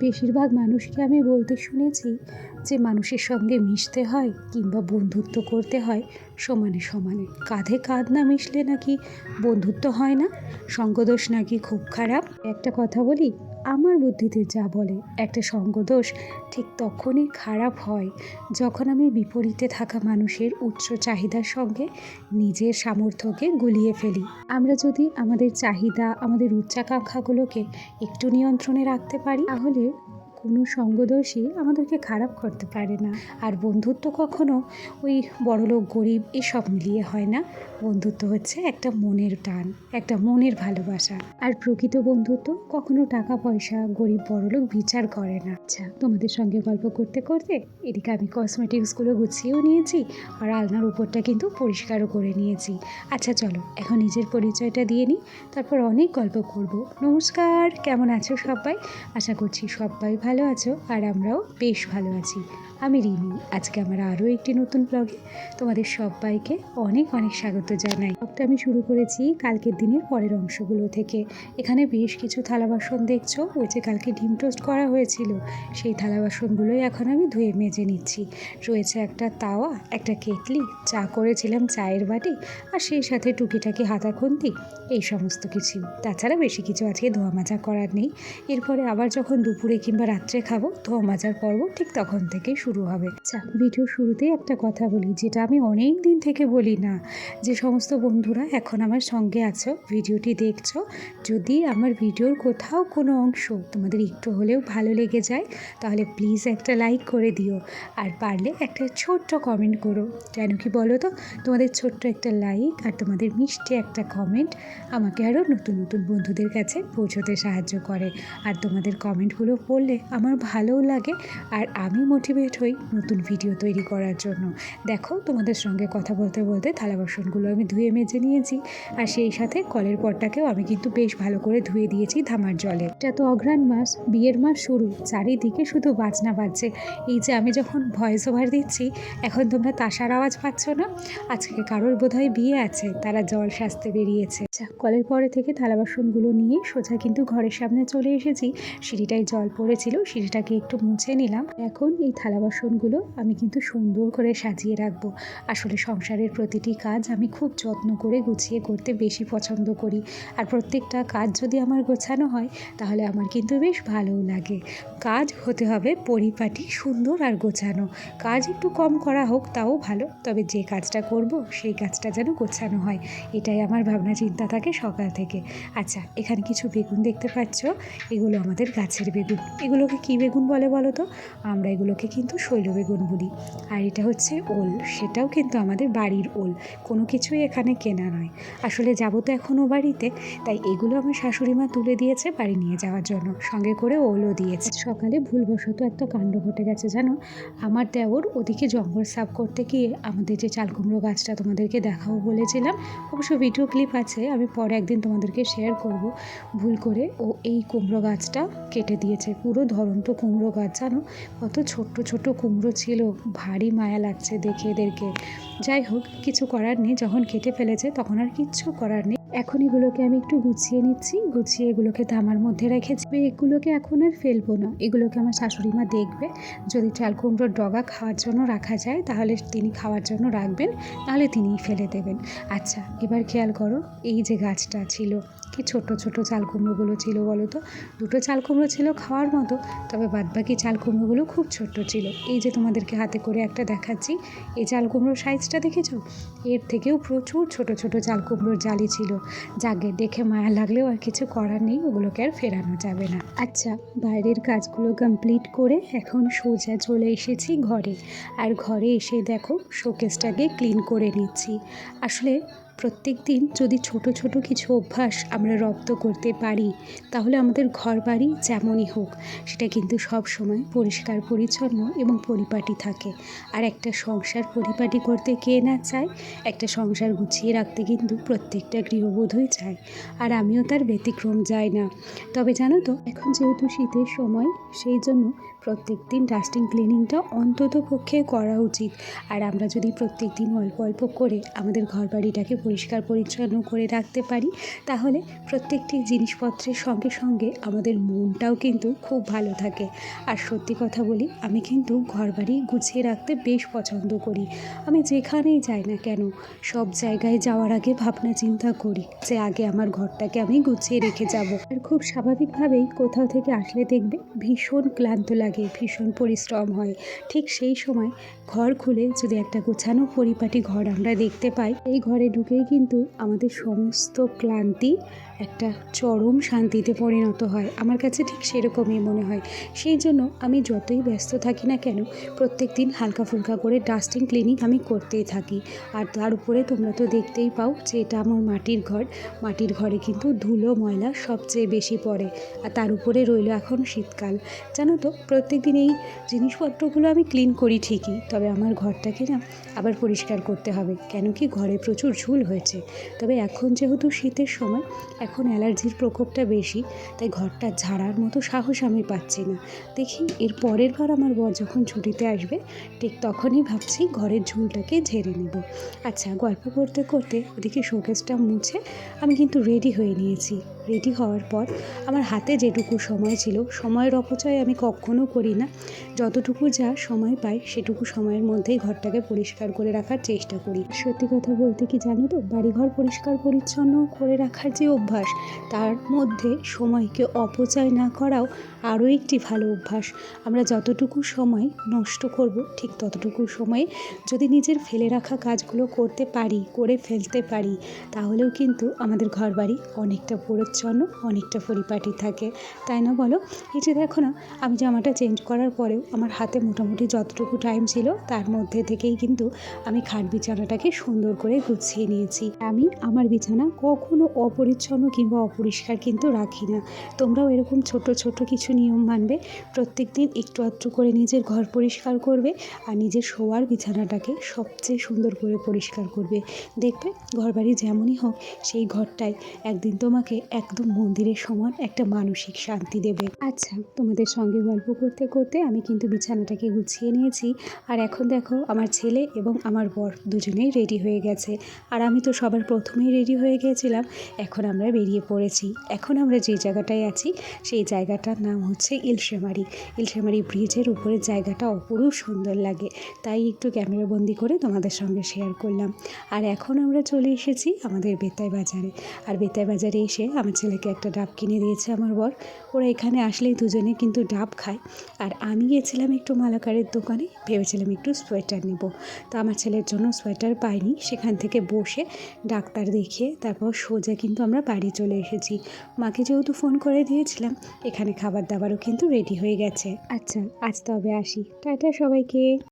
বেশিরভাগ মানুষকে আমি বলতে শুনেছি যে মানুষের সঙ্গে মিশতে হয় কিংবা বন্ধুত্ব করতে হয়, সমানে সমানে। কাঁধে কাঁধ না মিশলে নাকি বন্ধুত্ব হয় না? সঙ্গদোষ নাকি খুব খারাপ? একটা কথা বলি, আমার বুদ্ধিতে যা বলে, একটা সঙ্গদোষ ঠিক তখনই খারাপ হয় যখন আমি বিপরীতে থাকা মানুষের উচ্চ চাহিদার সঙ্গে নিজের সামর্থ্যকে গুলিয়ে ফেলি। আমরা যদি আমাদের চাহিদা, আমাদের উচ্চাকাঙ্ক্ষাগুলোকে একটু নিয়ন্ত্রণে রাখতে পারি, তাহলে কোনো সঙ্গদোষই আমাদেরকে খারাপ করতে পারে না। আর বন্ধুত্ব কখনো ওই বড়লোক, গরিব এসব মিলিয়ে হয় না। বন্ধুত্ব হচ্ছে একটা মনের টান, একটা মনের ভালোবাসা। আর প্রকৃত বন্ধুত্ব কখনো টাকা পয়সা গরিব, বড়লোক বিচার করে না। আচ্ছা তোমাদের সঙ্গে গল্প করতে করতে এদিকে আমি কসমেটিক্সগুলো গুছিয়েও নিয়েছি আর আলনার উপরটা কিন্তু পরিষ্কারও করে নিয়েছি। আচ্ছা চলো, এখন নিজের পরিচয়টা দিয়ে নিই। তারপর অনেক গল্প করব। নমস্কার, কেমন আছো সবাই? আশা করছি সবাই ভালো আছো আর আমরাও বেশ ভালো আছি। আমি রিমি। আজকে আমার আরও একটি নতুন ব্লগে তোমাদের সবাইকে অনেক অনেক স্বাগত জানাই। ব্লগটা আমি শুরু করেছি কালকের দিনের পরের অংশগুলো থেকে। এখানে বেশ কিছু থালা বাসন দেখছ? ওই যে কালকে ডিম টোস্ট করা হয়েছিল, সেই থালা বাসনগুলোই এখন আমি ধুয়ে মেজে নিচ্ছি। রয়েছে একটা তাওয়া, একটা কেটলি, চা করেছিলাম চায়ের বাটি, আর সেই সাথে টুকিটাকি হাতা খুন্তি এই সমস্ত কিছু। তাছাড়া বেশি কিছু আজকে ধোয়া মাজা করার নেই। এরপরে আবার যখন দুপুরে কিংবা রাত্রে খাব ধোয়া মাজার পর্ব ঠিক তখন থেকেই শুরু হবে। আচ্ছা ভিডিও শুরুতেই একটা কথা বলি, যেটা আমি অনেক দিন থেকে বলি না, যে সমস্ত বন্ধুরা এখন আমার সঙ্গে আছো, ভিডিওটি দেখছ, যদি আমার ভিডিওর কোথাও কোনো অংশ তোমাদের একটু হলেও ভালো লেগে যায়, তাহলে প্লিজ একটা লাইক করে দিও, আর পারলে একটা ছোট্ট কমেন্ট করো। কেন কি বলো তো? তোমাদের ছোট্ট একটা লাইক আর তোমাদের মিষ্টি একটা কমেন্ট আমাকে আরও নতুন নতুন বন্ধুদের কাছে পৌঁছতে সাহায্য করে, আর তোমাদের কমেন্টগুলো পড়লে আমার ভালোও লাগে, আর আমি মোটিভেট হই নতুন ভিডিও তৈরি করার জন্য। দেখো, তোমাদের সঙ্গে কথা বলতে বলতে থালা বাসনগুলো আমি ধুয়ে মেজে নিয়েছি। আর সেই সাথে কলের পটটাকেও আমি কিন্তু বেশ ভালো করে ধুয়ে দিয়েছি ধামার জলে। এটা তো অঘ্রাণ মাস, বিয়ের মাস শুরু, চারিদিকে শুধু বাজনা বাজছে। এই যে আমি যখন ভয়েস ওভার দিচ্ছি, এখন তোমরা তাসার আওয়াজ পাচ্ছ না? আজকে কারোর বোধহয় বিয়ে আছে, তারা জল সাজতে বেরিয়েছে। আচ্ছা কলের পরে থেকে থালা বাসনগুলো নিয়ে সোজা কিন্তু ঘরের সামনে চলে এসেছি। সিঁড়িটায় জল পড়েছিল, সিঁড়িটাকে একটু মুছে নিলাম। এখন এই থালা বাসনগুলো আমি কিন্তু সুন্দর করে সাজিয়ে রাখব। আসলে সংসারের প্রতিটি কাজ আমি খুব যত্ন করে গুছিয়ে করতে বেশি পছন্দ করি। আর প্রত্যেকটা কাজ যদি আমার গোছানো হয়, তাহলে আমার কিন্তু বেশ ভালোও লাগে। কাজ হতে হবে পরিপাটি, সুন্দর আর গোছানো। কাজ একটু কম করা হোক, তাও ভালো। তবে যে কাজটা করব, সেই কাজটা যেন গোছানো হয়। এটাই আমার ভাবনা চিন্তা থাকে সকাল থেকে। আচ্ছা এখানে কিছু বেগুন দেখতে পাচ্ছ? এগুলো আমাদের গাছের বেগুন। এগুলোকে কী বেগুন বলে বলো তো? আমরা এগুলোকে কিন্তু শৈল বেগুন বলি আর এটা হচ্ছে ওল, সেটাও কিন্তু আমাদের বাড়ির ওল। কোনো কিছুই এখানে কেনা নয়। আসলে যাব তো এখনও বাড়িতে, তাই এগুলো আমার শাশুড়ি মা তুলে দিয়েছে বাড়ি নিয়ে যাওয়ার জন্য। সঙ্গে করে ওলও দিয়েছে। সকালে ভুলবশত একটা কাণ্ড ঘটে গেছে, জানো? আমার দেওর ওদিকে জঙ্গল সাফ করতে গিয়ে আমাদের যে চাল কুমড়ো গাছটা তোমাদেরকে দেখাবো বলেছিলাম, অবশ্য ভিডিও ক্লিপ আছে, আমি পরে একদিন তোমাদেরকে শেয়ার করব। ভুল করে ও এই কুমড়ো গাছটা কেটে দিয়েছে, পুরো ধরন্ত কুমড়ো গাছ, জানো? কত ছোট্ট ছোট্ট কুমড়ো ছিল, ভারী মায়া লাগছে দেখে এদেরকে। যাই হোক, কিছু করার নেই, যখন কেটে ফেলেছে, তখন আর কিচ্ছু করার নেই। এখন এগুলোকে আমি একটু গুছিয়ে নিচ্ছি, গুছিয়ে এগুলোকে ধামার মধ্যে রেখেছি। এগুলোকে এখন আর ফেলব না। এগুলোকে আমার শাশুড়ি মা দেখবে। যদি চাল কুমড়োর ডগা খাওয়ার জন্য রাখা যায়, তাহলে তিনি খাওয়ার জন্য রাখবেন, তাহলে তিনিই ফেলে দেবেন। আচ্ছা এবার খেয়াল করো, এই যে গাছটা ছিল, কি ছোট ছোট চাল কুমড়োগুলো ছিল বলো তো? দুটো চাল কুমড়ো ছিল খাওয়ার মতো, তবে বাদবাকি চাল কুমড়োগুলো খুব ছোট্ট ছিল। এই যে তোমাদেরকে হাতে করে একটা দেখাচ্ছি, এই চাল কুমড়োর সাইজটা দেখেছ? এর থেকেও প্রচুর ছোট ছোট চাল কুমড়োর জালি ছিল। যাকে দেখে মায়া লাগলেও আর কিছু করার নেই, ওগুলোকে আর ফেরানো যাবে না। আচ্ছা বাইরের কাজগুলো কমপ্লিট করে এখন সোজা চলে এসেছি ঘরে। আর ঘরে এসে দেখো শোকেসটাকে ক্লিন করে নিচ্ছি। আসলে প্রত্যেক দিন যদি ছোট ছোট কিছু অভ্যাস আমরা রপ্ত করতে পারি, তাহলে আমাদের ঘর বাড়ি যেমনই হোক, সেটা কিন্তু সব সময় পরিষ্কার, পরিচ্ছন্ন এবং পরিপাটি থাকে। আর একটা সংসার পরিপাটি করতে কে না চায়, একটা সংসার গুছিয়ে রাখতে কিন্তু প্রত্যেকটা গৃহবধূই চায়। আর আমিও তার ব্যতিক্রম যাই না। তবে জানো তো, এখন যেহেতু শীতের সময়, সেই জন্য প্রত্যেক দিন ডাস্টিং ক্লিনিংটা অন্তত পক্ষে করা উচিত। আর আমরা যদি প্রত্যেক দিন অল্প অল্প করে আমাদের ঘর বাড়িটাকে পরিষ্কার পরিচ্ছন্ন করে রাখতে পারি, তাহলে প্রত্যেকটি জিনিসপত্রের সঙ্গে সঙ্গে আমাদের মনটাও কিন্তু খুব ভালো থাকে। আর সত্যি কথা বলি, আমি কিন্তু ঘরবাড়ি গুছিয়ে রাখতে বেশ পছন্দ করি। আমি যেখানেই যাই না কেন, সব জায়গায় যাওয়ার আগে ভাবনা চিন্তা করি যে আগে আমার ঘরটাকে আমি গুছিয়ে রেখে যাব। আর খুব স্বাভাবিকভাবেই কোথাও থেকে আসলে দেখবে ভীষণ ক্লান্ত লাগে। ভীষণ পরিশ্রম হয়। ঠিক সেই সময় ঘর খুলে যদি একটা গোছানো পরিপাটি ঘর আমরা দেখতে পাই, এই ঘরে ঢুকেই কিন্তু আমাদের সমস্ত ক্লান্তি একটা চরম শান্তিতে পরিণত হয়। আমার কাছে ঠিক সেরকমই মনে হয়। সেই জন্য আমি যতই ব্যস্ত থাকি না কেন প্রত্যেক দিন হালকা ফুলকা করে ডাস্টিং, ক্লিনিং আমি করতেই থাকি। আর তার উপরে তোমরা তো দেখতেই পাও যে এটা আমার মাটির ঘর। মাটির ঘরে কিন্তু ধুলো, ময়লা সবচেয়ে বেশি পড়ে। আর তার উপরে রইল এখন শীতকাল। জানো তো প্রত্যেক দিন এই জিনিসপত্রগুলো আমি ক্লিন করি ঠিকই, তবে আমার ঘরটাকে না আবার পরিষ্কার করতে হবে, কেন কি ঘরে প্রচুর ঝুল হয়েছে। তবে এখন যেহেতু শীতের সময়, এখন অ্যালার্জির প্রকোপটা বেশি, তাই ঘরটা ঝাড়ার মতো সাহস আমি পাচ্ছি না। দেখি এর পরের বার আমার বর যখন ছুটিতে আসবে, ঠিক তখনই ভাবছি ঘরের ঝুলটাকে ঝেড়ে নেব। আচ্ছা গল্প করতে করতে ওদিকে শোকেসটা মুছে আমি কিন্তু রেডি হয়ে নিয়েছি। রেডি হওয়ার পর আমার হাতে যেটুকু সময় ছিল, সময়ের অপচয় আমি কখনো করি না। যতটুকু যা সময় পাই, সেটুকু সময়ের মধ্যেই ঘরটাকে পরিষ্কার করে রাখার চেষ্টা করি। সত্যি কথা বলতে কি জানো তো, বাড়িঘর পরিষ্কার পরিচ্ছন্ন করে রাখার যে অভ্যাস, তার মধ্যে সময়কে অপচয় না করাও আরও একটি ভালো অভ্যাস। আমরা যতটুকু সময় নষ্ট করব, ঠিক ততটুকু সময়ে যদি নিজের ফেলে রাখা কাজগুলো করতে পারি, করে ফেলতে পারি, তাহলেও কিন্তু আমাদের ঘরবাড়ি অনেকটা পরিচ্ছন্ন, অনেকটা পরিপাটি থাকে। তাই না বলো? এই যে দেখো না, আমি জামাটা চেঞ্জ করার পরেও আমার হাতে মোটামুটি যতটুকু টাইম ছিল, তার মধ্যে থেকেই কিন্তু আমি খাট বিছানাটাকে সুন্দর করে গুছিয়ে নিয়েছি। আমি আমার বিছানা কখনো অপরিচ্ছন্ন কিংবা অপরিষ্কার কিন্তু রাখি না। তোমরাও এরকম ছোট ছোট কিছু নিয়ম মানবে। প্রত্যেক দিন একটু আধটু করে নিজের ঘর পরিষ্কার করবে আর নিজের শোয়ার বিছানাটাকে সবচেয়ে সুন্দর করে পরিষ্কার করবে। দেখবে ঘরবাড়ি যেমনই হোক, সেই ঘরটাই একদিন তোমাকে একদম মন্দিরের সমান একটা মানসিক শান্তি দেবে। আচ্ছা তোমাদের সঙ্গে গল্প করতে করতে আমি কিন্তু বিছানাটাকে গুছিয়ে নিয়েছি। আর এখন দেখো, আমার ছেলে এবং আমার বর দুজনেই রেডি হয়ে গেছে। আর আমি তো সবার প্রথমেই রেডি হয়ে গিয়েছিলাম এখন আমরা বেরিয়ে পড়েছি। এখন আমরা যে জায়গাটায় আছি, সেই জায়গাটার নাম হচ্ছে ইলশেমারি। ইলশেমারি ব্রিজের উপরে জায়গাটা অপরূপ সুন্দর লাগে। তাই একটু ক্যামেরাবন্দি করে তোমাদের সঙ্গে শেয়ার করলাম। আর এখন আমরা চলে এসেছি আমাদের বেতাই বাজারে। আর বেতাই বাজারে এসে আমার ছেলেকে একটা ডাব কিনে দিয়েছে আমার বর। ওরা এখানে আসলেই দুজনে কিন্তু ডাব খায়। আর আমি গিয়েছিলাম একটু মালাকারের দোকানে, ভেবেছিলাম একটু সোয়েটার নেব। তো আমার ছেলের জন্য সোয়েটার পাইনি, সেখান থেকে বসে ডাক্তার দেখিয়ে তারপর সোজা কিন্তু আমরা বাড়ি চলে এসেছি। মাকে যেহেতু ফোন করে দিয়েছিলাম, এখানে খাবার দাবারও কিন্তু রেডি হয়ে গেছে। আচ্ছা আজ তবে আসি। টাটা সবাইকে।